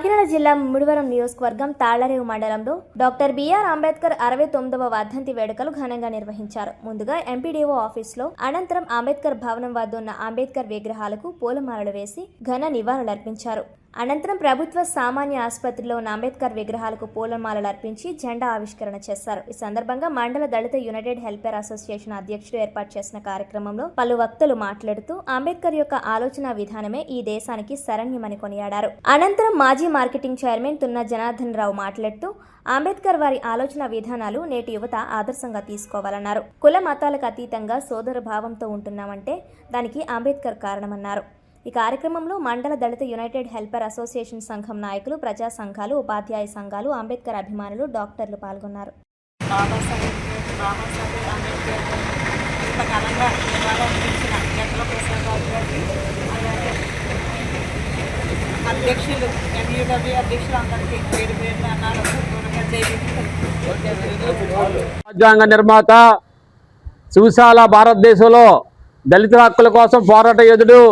కాకినాడ జిల్లా ముడివరం నియోజకవర్గం తాళ్ళరేవు మండలంలో డాక్టర్ బిఆర్ అంబేద్కర్ అరవై తొమ్మిదవ వర్ధంతి వేడుకలు ఘనంగా నిర్వహించారు. ముందుగా ఎంపీడీఓ ఆఫీసులో అనంతరం అంబేద్కర్ భవనం వద్ద ఉన్న అంబేద్కర్ విగ్రహాలకు పూలమాలలు వేసి ఘన నివాళులర్పించారు. అనంతరం ప్రభుత్వ సామాన్య ఆసుపత్రిలో ఉన్న అంబేద్కర్ విగ్రహాలకు పూలమాలలు అర్పించి జెండా ఆవిష్కరణ చేశారు. ఈ సందర్భంగా మండల దళిత యునైటెడ్ హెల్పర్ అసోసియేషన్ అధ్యక్షుడు ఏర్పాటు చేసిన కార్యక్రమంలో పలు వక్తలు మాట్లాడుతూ అంబేద్కర్ యొక్క ఆలోచన విధానమే ఈ దేశానికి శరణ్యమని కొనియాడారు. అనంతరం మాజీ మార్కెటింగ్ చైర్మన్ తున్న జనార్దన్ రావు మాట్లాడుతూ అంబేద్కర్ వారి ఆలోచన విధానాలు నేటి యువత ఆదర్శంగా తీసుకోవాలన్నారు. కుల మతాలకు అతీతంగా సోదర భావంతో ఉంటున్నామంటే దానికి అంబేద్కర్ కారణమన్నారు. ఈ కార్యక్రమంలో మండల దళిత యునైటెడ్ హెల్పర్ అసోసియేషన్ సంఘం నాయకులు ప్రజా సంఘాలు ఉపాధ్యాయ సంఘాలు అంబేద్కర్ అభిమానులు డాక్టర్లు పాల్గొన్నారు. అధ్యక్షులు ఎంయూడబ్ల్యూ అధ్యక్షులు అందరికీ పేరు పేరున అన్నారు రాజ్యాంగ నిర్మాత సువిశాల భారతదేశంలో దళిత హక్కుల కోసం పోరాట యోధుడు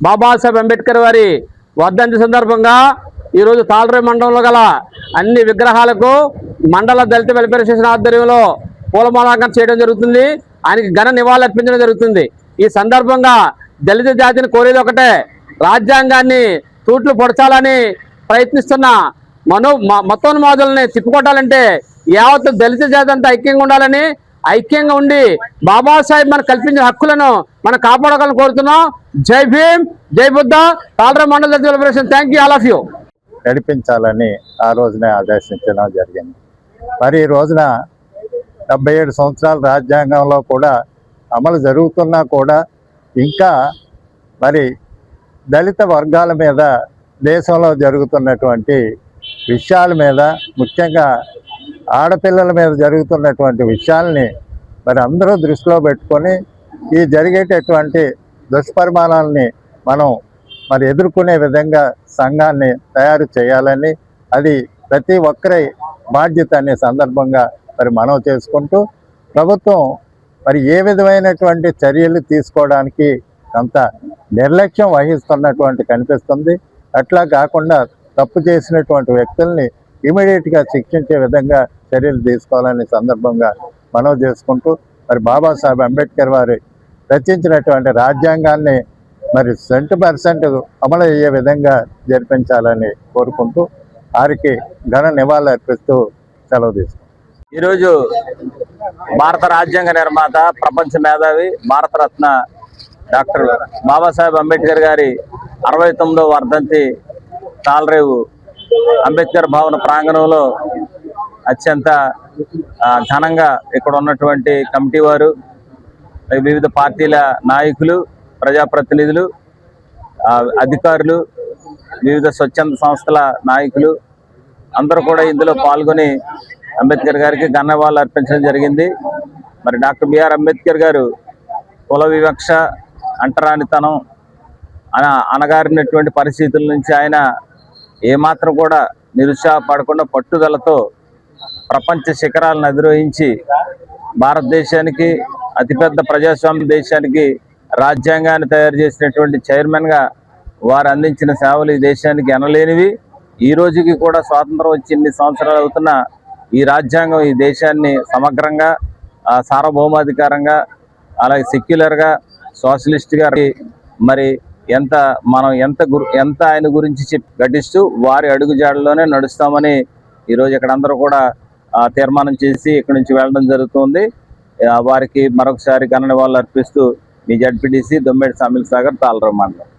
బాబాసాహెబ్ అంబేద్కర్ వారి వర్ధంతి సందర్భంగా ఈరోజు తాళరే మండలంలో గల అన్ని విగ్రహాలకు మండల దళిత వెల్ఫేర్ అసోసియేషన్ ఆధ్వర్యంలో పూలమాలాంకనం చేయడం జరుగుతుంది. ఆయనకి ఘన నివాళులు అర్పించడం జరుగుతుంది. ఈ సందర్భంగా దళిత జాతిని కోరేది ఒకటే రాజ్యాంగాన్ని తూట్లు పొడచాలని ప్రయత్నిస్తున్న మనో మ- మతోన్మాదుల్ని తిప్పుకొట్టాలంటే యావత్ దళిత జాతి అంతా ఐక్యంగా ఉండాలని ఐక్యంగా ఉండి బాబాసాహెబ్ మనకు కల్పించిన హక్కులను మనం కాపాడాలని కోరుతున్నాం. జై భీమ్ జై బుద్ధ తాళర మండల celebration thank you all of you నడిపించాలని ఆ రోజునే ఆదేశించడం జరిగింది. మరి ఈ రోజున డెబ్బై ఏడు సంవత్సరాల రాజ్యాంగంలో కూడా అమలు జరుగుతున్నా కూడా ఇంకా మరి దళిత వర్గాల మీద దేశంలో జరుగుతున్నటువంటి విషయాల మీద ముఖ్యంగా ఆడపిల్లల మీద జరుగుతున్నటువంటి విషయాల్ని మరి అందరూ దృష్టిలో పెట్టుకొని ఈ జరిగేటటువంటి దుష్పరిమాణాలని మనం మరి ఎదుర్కొనే విధంగా సంఘాన్ని తయారు చేయాలని అది ప్రతి ఒక్కరి బాధ్యత అనే సందర్భంగా మరి మనం చేసుకుంటూ ప్రభుత్వం మరి ఏ విధమైనటువంటి చర్యలు తీసుకోవడానికి అంత నిర్లక్ష్యం వహిస్తున్నటువంటి కనిపిస్తుంది. అట్లా కాకుండా తప్పు చేసినటువంటి వ్యక్తుల్ని ఇమీడియట్గా శిక్షించే విధంగా చర్యలు తీసుకోవాలనే సందర్భంగా మనవి చేసుకుంటూ మరి బాబాసాహెబ్ అంబేద్కర్ వారి రచించినటువంటి రాజ్యాంగాన్ని మరి సెంట్ పర్సెంట్ అమలు అయ్యే విధంగా జరిపించాలని కోరుకుంటూ వారికి ఘన నివాళులు అర్పిస్తూ సెలవు తీసుకుంటాం ఈరోజు భారత రాజ్యాంగ నిర్మాత ప్రపంచ మేధావి భారతరత్న డాక్టర్ బాబాసాహెబ్ అంబేద్కర్ గారి అరవై తొమ్మిదో వర్ధంతి తాలరేవు అంబేద్కర్ భవన ప్రాంగణంలో అత్యంత ఘనంగా ఇక్కడ ఉన్నటువంటి కమిటీ వారు వివిధ పార్టీల నాయకులు ప్రజాప్రతినిధులు అధికారులు వివిధ స్వచ్ఛంద సంస్థల నాయకులు అందరూ కూడా ఇందులో పాల్గొని అంబేద్కర్ గారికి ఘనవాళ్ళు అర్పించడం జరిగింది. మరి డాక్టర్ బిఆర్ అంబేద్కర్ గారు కుల వివక్ష అంటరానితనం అన అనగారినటువంటి పరిస్థితుల నుంచి ఆయన ఏమాత్రం కూడా నిరుత్సాహపడకుండా పట్టుదలతో ప్రపంచ శిఖరాలను అధిరోహించి భారతదేశానికి అతిపెద్ద ప్రజాస్వామ్య దేశానికి రాజ్యాంగాన్ని తయారు చేసినటువంటి చైర్మన్గా వారు అందించిన సేవలు ఈ దేశానికి ఎనలేనివి. ఈ రోజుకి కూడా స్వాతంత్రం వచ్చి ఇన్ని సంవత్సరాలు అవుతున్న ఈ రాజ్యాంగం ఈ దేశాన్ని సమగ్రంగా సార్వభౌమాధికారంగా అలాగే సెక్యులర్గా సోషలిస్ట్గా మరి ఎంత మనం ఎంత ఎంత ఆయన గురించి చెప్ ఘటిస్తూ వారి అడుగుజాడలోనే నడుస్తామని ఈరోజు ఇక్కడ అందరూ కూడా తీర్మానం చేసి ఇక్కడ నుంచి వెళ్ళడం జరుగుతుంది. వారికి మరొకసారి ఘన నివాళులు అర్పిస్తూ మీ జడ్పీటీసీ దొమ్మేటి సామిల్ సాగర్ తాళరావు మండలం